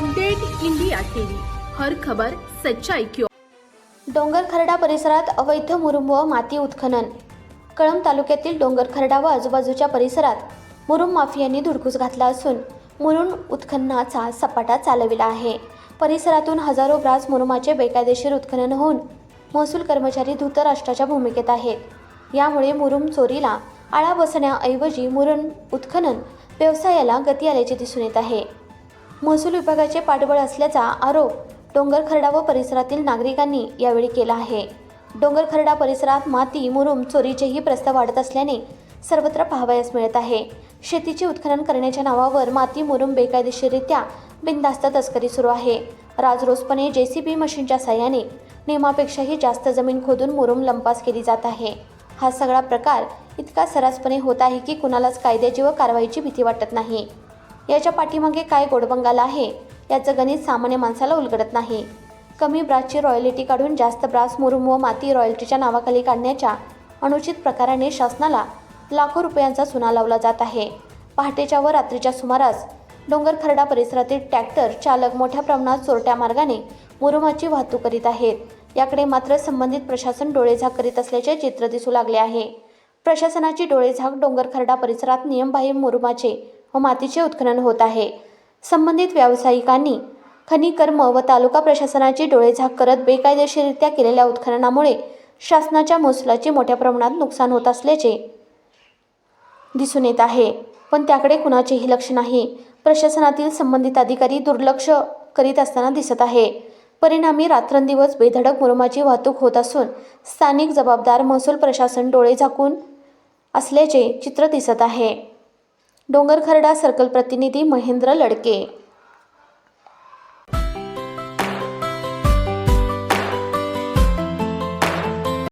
Update India TV. हर खबर सच्चाई डोंगर डोंगरखरडा परिसरात अवैध मुरुंब व माती उत्खनन. कळंब तालुक्यातील डोंगरखरडा व आजूबाजूच्या परिसरात मुरुम माफियांनी धुडकूस घातला असून मुरुम उत्खननाचा सपाटा चालविला आहे. परिसरातून हजारो ब्रास मुरुमाचे बेकायदेशीर उत्खनन होऊन महसूल कर्मचारी धृतराष्ट्राच्या भूमिकेत आहेत. यामुळे मुरुम चोरीला आळा बसण्याऐवजी मुरुम उत्खनन व्यवसायाला गती आल्याचे दिसून येत आहे. महसूल विभागाचे पाठबळ असल्याचा आरोप डोंगरखरडा व परिसरातील नागरिकांनी यावेळी केला आहे. डोंगरखरडा परिसरात माती मुरुम चोरीचेही प्रस्ताव वाढत असल्याने सर्वत्र पाहावयास मिळत आहे. शेतीचे उत्खनन करण्याच्या नावावर माती मुरुम बेकायदेशीररित्या बिनधास्त तस्करी सुरू आहे. राजरोसपणे जे सी बी मशीनच्या साह्याने नियमापेक्षाही जास्त जमीन खोदून मुरुम लंपास केली जात आहे. हा सगळा प्रकार इतका सरासपणे होत आहे की कुणालाच कायद्याची व कारवाईची भीती वाटत नाही. याच्या पाठीमागे काय गोडबंगाल आहे? याचं गणित सामान्य माणसाला उलगडत नाही. कमी ब्रासची रॉयल्टी काढून जास्त ब्रास मुरुम व माती रॉयल्टीच्या नावाखाली काढण्याच्या अनुचित प्रकाराने शासनाला लाखो रुपयांचा सुना लावला जात आहे. पहाटेच्या व रात्रीच्या सुमारास डोंगरखरडा परिसरातील ट्रॅक्टर चालक मोठ्या प्रमाणात चोरट्या मार्गाने मुरुमाची वाहतूक करीत आहेत. याकडे मात्र संबंधित प्रशासन डोळेझाक करीत असल्याचे चित्र दिसू लागले आहे. प्रशासनाची डोळेझाक डोंगरखरडा परिसरात नियमबाह्य मुरुमाचे व मातीचे उत्खनन होत आहे. संबंधित व्यावसायिकांनी खनिकर्म व तालुका प्रशासनाची डोळेझाक करत बेकायदेशीररित्या केलेल्या उत्खननामुळे शासनाच्या महसुलाचे मोठ्या प्रमाणात नुकसान होत असल्याचे दिसून येत आहे. पण त्याकडे कुणाचेही लक्ष नाही. प्रशासनातील संबंधित अधिकारी दुर्लक्ष करीत असताना दिसत आहे. परिणामी रात्रंदिवस बेधडक मुरुमाची वाहतूक होत असून स्थानिक जबाबदार महसूल प्रशासन डोळे झाकून असल्याचे चित्र दिसत आहे. डोंगरखर्डा सर्कल प्रतिनिधी महेंद्र लडके.